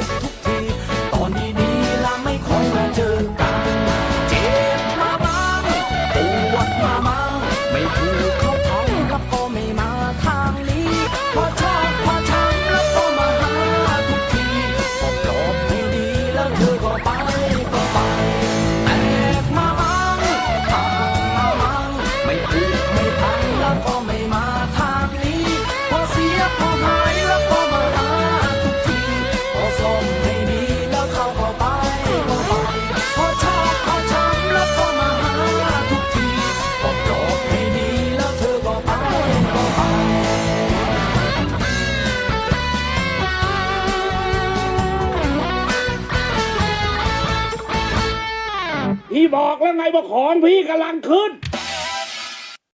it. พี่บอกแล้วไงว่าของพี่กำลังขึ้น